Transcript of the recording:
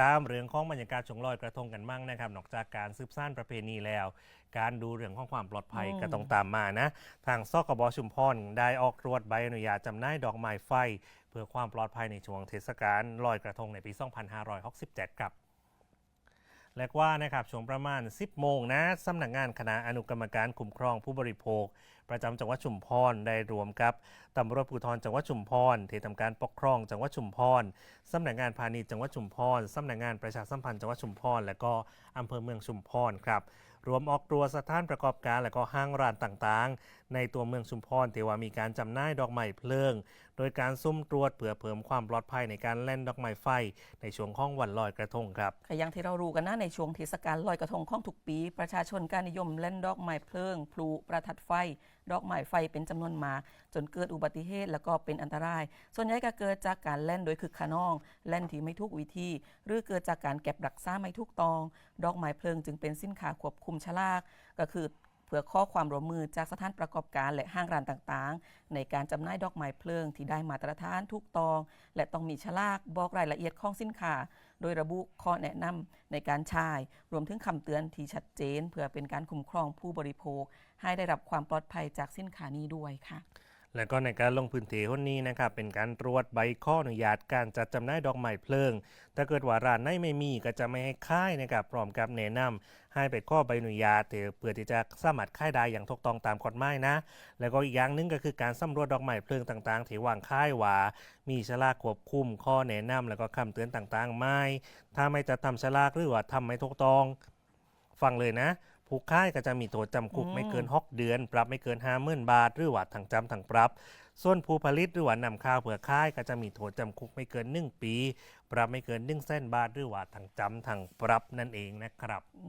ตามเรื่องของบรรยากาศชงลอยกระทงกันมั่งนะครับนอกจากการสืบสานประเพณีแล้ว การดูเรื่องของความปลอดภัยอืมก็ต้องตามมานะ ทางสกบชุมพรได้ออกตรวจใบอนุญาตจำหน่ายดอกไม้ไฟ เพื่อความปลอดภัยในช่วงเทศกาลลอยกระทงในปี 2567 ครับ และว่านะครับช่วงประมาณ 10 โมงนะสำนักงานคณะอนุกรรมการคุ้มครองผู้บริโภค ประจำจังหวัดชุมพรได้รวมกับตำรวจภูธรจังหวัดชุมพรที่ทำการปกครองจังหวัดชุมพรสำนักงานพาณิชย์จังหวัดชุมพรสำนักงานประชาสัมพันธ์จังหวัดชุมพรและก็อำเภอเมืองชุมพรครับ รวมออกตรวสถานประกอบการและก็ห้างร้านต่างๆ ในตัวเมืองชุมพรที่ว่ามีการจำหน่ายดอกไม้เพลิง โดยการซุ่มตรวจเพื่อเพิ่มความปลอดภัยในการเล่นดอกไม้ไฟ ในช่วงของวันลอยกระทงครับค่ะอย่างที่เรารู้กันนะในช่วงเทศกาลลอยกระทงของทุกปี ประชาชนการนิยมเล่นดอกไม้เพลิง พลุประทัดไฟ ดอกไม้ไฟเป็นจำนวนมาก จนเกิดอุบัติเหตุแล้วก็เป็นอันตราย ส่วนใหญ่ก็เกิดจากการเล่นโดยคึกขนอง เล่นที่ไม่ถูกวิธี หรือเกิดจากการเก็บรักษาไม่ถูกต้อง ดอกไม้เพลิงจึงเป็นสินค้าควบคุมฉลาก ก็คือเพื่อข้อความร่วมมือจากสถานประกอบการและห้างร้านต่างๆ ในการจำหน่ายดอกไม้เพลิงที่ได้มาตรฐานทุกตอง และต้องมีฉลากบอกรายละเอียดของสินค้า โดยระบุข้อแนะนำในการใช้รวมถึงคำเตือนที่ชัดเจน เพื่อเป็นการคุ้มครองผู้บริโภค ให้ได้รับความปลอดภัยจากสินค้านี้ด้วยค่ะ และก็ในการลงพื้นที่คนนี้นะครับเป็นการตรวจใบข้ออนุญาตการจัดจำหน่ายดอกไม้เพลิง ถ้าเกิดว่าร้านไหนไม่มีก็จะไม่ให้ค่ายนะครับพร้อมกับแนะนำให้ไปข้อใบอนุญาตเพื่อที่จะสามารถค่ายได้อย่างถูกต้องตามกฎหมายนะ แล้วก็อีกอย่างหนึงก็คือการสำรวจดอกไม้เพลิงต่างๆที่วางค่ายว่ามีฉลากควบคุมข้อแนะนำแล้วก็คำเตือนต่างๆไม่ถ้าไม่จะทำฉลากหรือว่าทำไม่ถูกต้องฟังเลยนะ ผู้ค่ายก็จะมีโทษจำคุกอืมไม่เกิน 6 เดือน ปรับไม่เกิน 5 0,000 บาท หรือว่าทั้งจำทั้งปรับ ส่วนผู้ผลิตหรือว่านำข้าวเผื่อค่ายก็จะมีโทษจำคุกไม่เกิน 1 ปี ปรับไม่เกิน1เส้นบาท หรือว่าทั้งจำทั้งปรับนั่นเองนะครับ